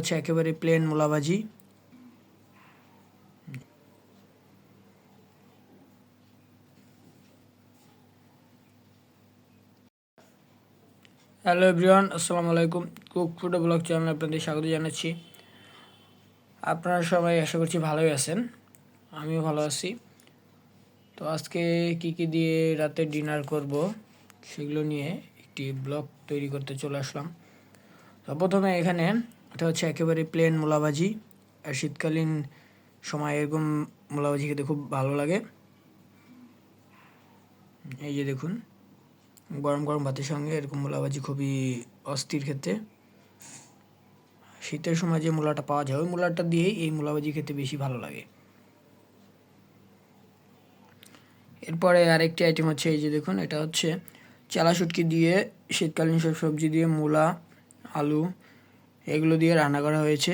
হচ্ছে একেবারে প্লেন মূলা ভাজি হ্যালো এভরিওয়ান আসসালামু আলাইকুম। কুক ফুড ব্লগ চ্যানেলে আপনাদের স্বাগত জানাচ্ছি। আপনারা সবাই আশা করছি ভালোই আছেন। আমিও ভালো আছি। তো আজকে কি কি দিয়ে রাতে ডিনার করব সেগুলো নিয়ে একটি ব্লগ তৈরি করতে চলে আসলাম। তো প্রথমে এখানে এটা হচ্ছে একেবারে প্লেন মূলা ভাজি আর শীতকালীন সময় এরকম মূলা ভাজি খেতে খুব ভালো লাগে। এই যে দেখুন, গরম গরম ভাতের সঙ্গে এরকম মূলা ভাজি খুবই অস্থির খেতে। শীতের সময় যে মূলাটা পাওয়া যায়, ওই মূলাটা দিয়েই এই মূলা ভাজি খেতে বেশি ভালো লাগে। এরপরে আরেকটি আইটেম হচ্ছে, এই যে দেখুন, এটা হচ্ছে চালা শুটকি দিয়ে শীতকালীন সব সবজি দিয়ে মূলা, আলু এগুলো দিয়ে রান্না করা হয়েছে।